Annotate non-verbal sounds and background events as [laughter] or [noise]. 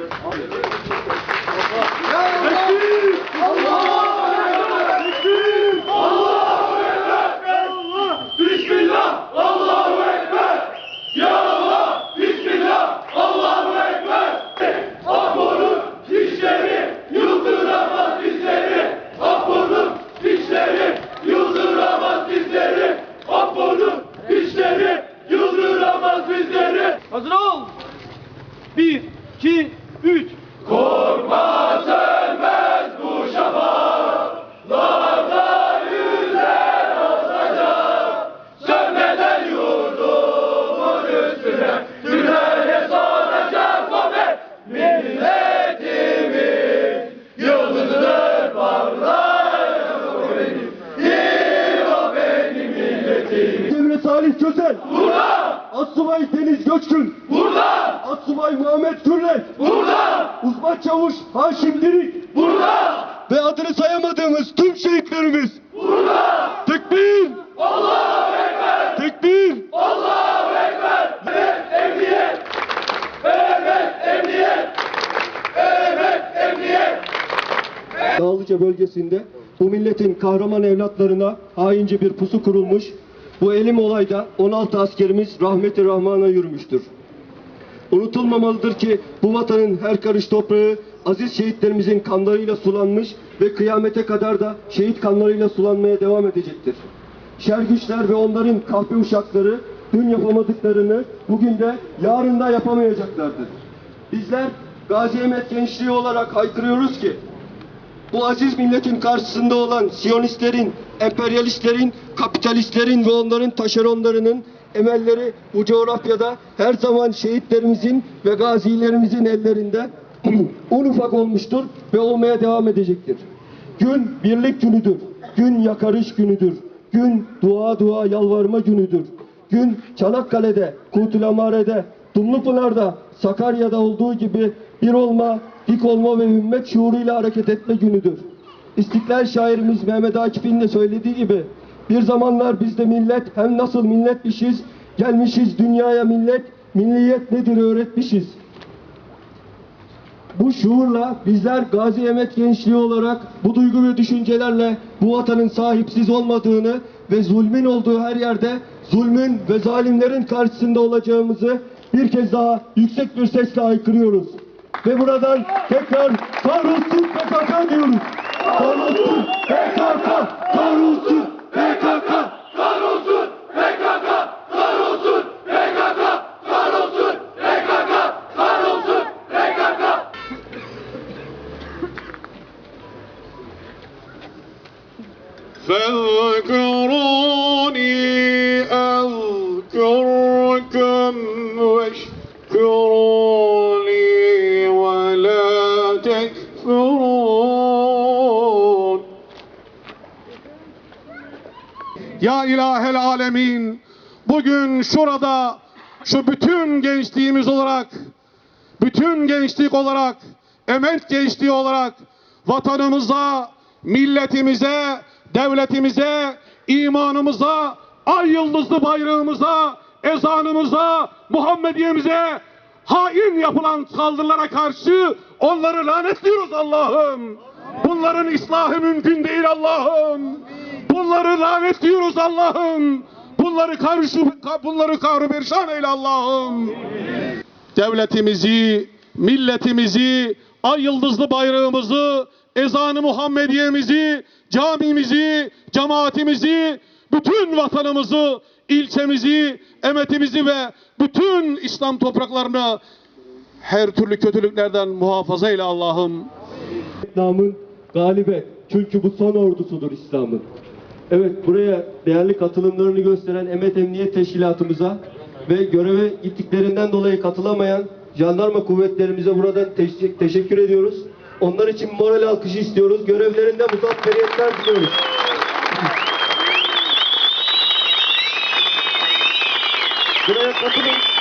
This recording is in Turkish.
Abi. Kösel. Burada. Asubay Deniz Göçkün. Burada. Asubay Muhammed Kürlet. Burada. Uzman Çavuş Haşim Dirik. Burada. Ve adını sayamadığımız tüm şehitlerimiz. Burada. Tekbir. Allahu Ekber. Tekbir. Dağlıca bölgesinde bu milletin kahraman evlatlarına haince bir pusu kurulmuş. Bu elim olayda 16 askerimiz rahmeti rahmana yürümüştür. Unutulmamalıdır ki bu vatanın her karış toprağı aziz şehitlerimizin kanlarıyla sulanmış ve kıyamete kadar da şehit kanlarıyla sulanmaya devam edecektir. Şer güçler ve onların kahpe uşakları dün yapamadıklarını bugün de yarın da yapamayacaklardır. Bizler Gazi Emet Gençliği olarak haykırıyoruz ki bu aziz milletin karşısında olan Siyonistlerin, emperyalistlerin, kapitalistlerin ve onların taşeronlarının emelleri bu coğrafyada her zaman şehitlerimizin ve gazilerimizin ellerinde [clears throat] un ufak olmuştur ve olmaya devam edecektir. Gün birlik günüdür. Gün yakarış günüdür. Gün dua dua yalvarma günüdür. Gün Çanakkale'de, Kutulamare'de, Dumlupınar'da, Sakarya'da olduğu gibi bir olma, dik olma ve ümmet şuuruyla hareket etme günüdür. İstiklal şairimiz Mehmet Akif'in de söylediği gibi bir zamanlar biz de millet hem nasıl milletmişiz, gelmişiz dünyaya millet, milliyet nedir öğretmişiz. Bu şuurla bizler Gazi Emet Gençliği olarak bu duygu ve düşüncelerle bu vatanın sahipsiz olmadığını ve zulmün olduğu her yerde zulmün ve zalimlerin karşısında olacağımızı bir kez daha yüksek bir sesle haykırıyoruz. Ve buradan tekrar kahrolsun PKK diyoruz. Kahrolsun PKK! Kahrolsun PKK! Kahrolsun PKK! Kahrolsun PKK! Kahrolsun PKK! Kahrolsun PKK! فاذكروني أذكركم واشكروا Ya ilahel alemin bugün şurada şu bütün gençliğimiz olarak bütün gençlik olarak emek gençliği olarak vatanımıza, milletimize, devletimize, imanımıza, ay yıldızlı bayrağımıza, ezanımıza, Muhammediyemize hain yapılan saldırılara karşı onları lanetliyoruz Allah'ım. Bunların ıslahı mümkün değil Allah'ım. Bunları lanetliyoruz Allah'ım. Bunları karşı bunları kahru perişan eyle Allah'ım. Devletimizi, milletimizi, ay yıldızlı bayrağımızı, ezanı Muhammediyemizi, camimizi, cemaatimizi, bütün vatanımızı, ilçemizi, emetimizi ve bütün İslam topraklarını her türlü kötülüklerden muhafaza eyle Allah'ım. namın galibe. Çünkü bu son ordusudur İslam'ın. Evet buraya değerli katılımlarını gösteren Emet Emniyet Teşkilatımıza ve göreve gittiklerinden dolayı katılamayan jandarma kuvvetlerimize buradan teş- teşekkür ediyoruz. Onlar için moral alkışı istiyoruz. Görevlerinde muzafferiyetler diliyoruz. Buraya katılın.